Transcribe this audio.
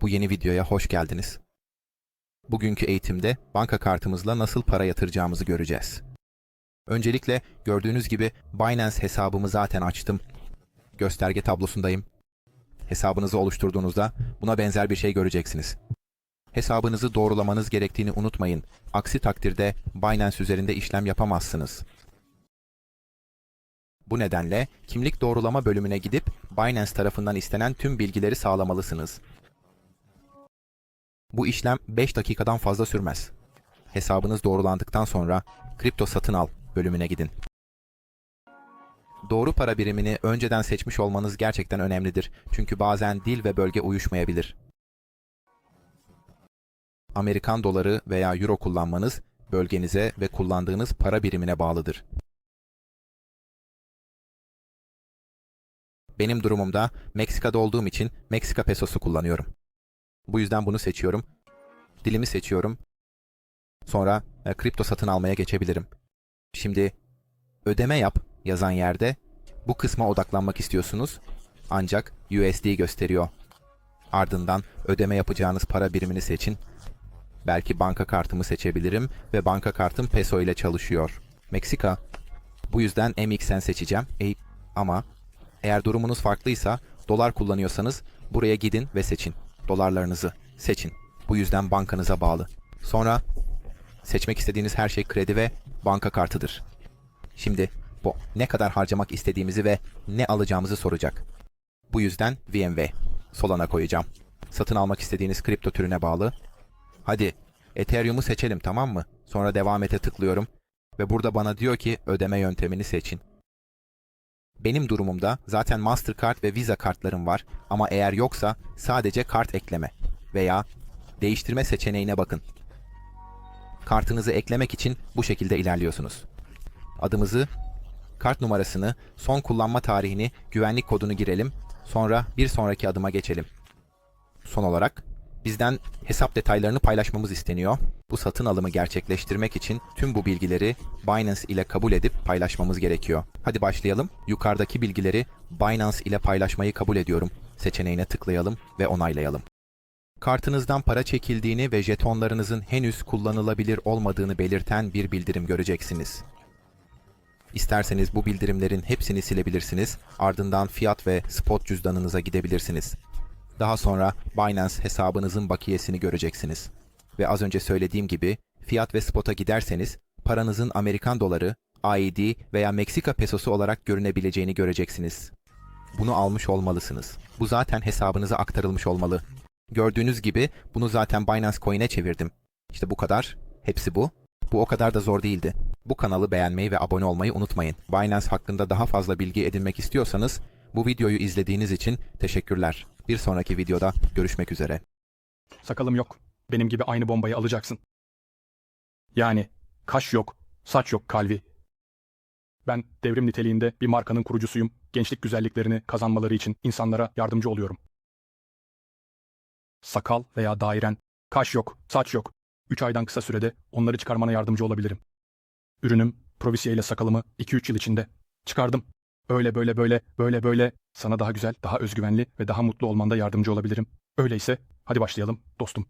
Bu yeni videoya hoş geldiniz. Bugünkü eğitimde banka kartımızla nasıl para yatıracağımızı göreceğiz. Öncelikle gördüğünüz gibi Binance hesabımı zaten açtım. Gösterge tablosundayım. Hesabınızı oluşturduğunuzda buna benzer bir şey göreceksiniz. Hesabınızı doğrulamanız gerektiğini unutmayın. Aksi takdirde Binance üzerinde işlem yapamazsınız. Bu nedenle kimlik doğrulama bölümüne gidip Binance tarafından istenen tüm bilgileri sağlamalısınız. Bu işlem 5 dakikadan fazla sürmez. Hesabınız doğrulandıktan sonra kripto satın al bölümüne gidin. Doğru para birimini önceden seçmiş olmanız gerçekten önemlidir. Çünkü bazen dil ve bölge uyuşmayabilir. Amerikan doları veya euro kullanmanız bölgenize ve kullandığınız para birimine bağlıdır. Benim durumumda Meksika'da olduğum için Meksika pesosu kullanıyorum. Bu yüzden bunu seçiyorum. Dilimi seçiyorum. Sonra e, kripto satın almaya geçebilirim. Şimdi ödeme yap yazan yerde bu kısma odaklanmak istiyorsunuz. Ancak USD gösteriyor. Ardından ödeme yapacağınız para birimini seçin. Belki banka kartımı seçebilirim ve banka kartım peso ile çalışıyor. Meksika. Bu yüzden MXN seçeceğim. E, ama eğer durumunuz farklıysa dolar kullanıyorsanız buraya gidin ve seçin. Dolarlarınızı seçin. Bu yüzden bankanıza bağlı. Sonra seçmek istediğiniz her şey kredi ve banka kartıdır. Şimdi bu ne kadar harcamak istediğimizi ve ne alacağımızı soracak. Bu yüzden VMV Solana koyacağım. Satın almak istediğiniz kripto türüne bağlı. Hadi Ethereum'u seçelim tamam mı? Sonra devam ete tıklıyorum ve burada bana diyor ki ödeme yöntemini seçin. Benim durumumda zaten Mastercard ve Visa kartlarım var ama eğer yoksa sadece kart ekleme veya değiştirme seçeneğine bakın. Kartınızı eklemek için bu şekilde ilerliyorsunuz. Adımızı, kart numarasını, son kullanma tarihini, güvenlik kodunu girelim. Sonra bir sonraki adıma geçelim. Son olarak bizden hesap detaylarını paylaşmamız isteniyor. Bu satın alımı gerçekleştirmek için tüm bu bilgileri Binance ile kabul edip paylaşmamız gerekiyor. Hadi başlayalım. Yukarıdaki bilgileri Binance ile paylaşmayı kabul ediyorum seçeneğine tıklayalım ve onaylayalım. Kartınızdan para çekildiğini ve jetonlarınızın henüz kullanılabilir olmadığını belirten bir bildirim göreceksiniz. İsterseniz bu bildirimlerin hepsini silebilirsiniz, ardından fiyat ve spot cüzdanınıza gidebilirsiniz. Daha sonra Binance hesabınızın bakiyesini göreceksiniz. Ve az önce söylediğim gibi fiyat ve spot'a giderseniz paranızın Amerikan doları, AED veya Meksika pesosu olarak görünebileceğini göreceksiniz. Bunu almış olmalısınız. Bu zaten hesabınıza aktarılmış olmalı. Gördüğünüz gibi bunu zaten Binance Coin'e çevirdim. İşte bu kadar. Hepsi bu. Bu o kadar da zor değildi. Bu kanalı beğenmeyi ve abone olmayı unutmayın. Binance hakkında daha fazla bilgi edinmek istiyorsanız bu videoyu izlediğiniz için teşekkürler. Bir sonraki videoda görüşmek üzere. Sakalım yok. Benim gibi aynı bombayı alacaksın. Yani kaş yok, saç yok kalvi. Ben devrim niteliğinde bir markanın kurucusuyum. Gençlik güzelliklerini kazanmaları için insanlara yardımcı oluyorum. Sakal veya dairen, kaş yok, saç yok. 3 aydan kısa sürede onları çıkarmana yardımcı olabilirim. Ürünüm Provisia ile sakalımı 2-3 yıl içinde çıkardım. Öyle böyle böyle böyle böyle sana daha güzel, daha özgüvenli ve daha mutlu olmanda yardımcı olabilirim. Öyleyse hadi başlayalım dostum.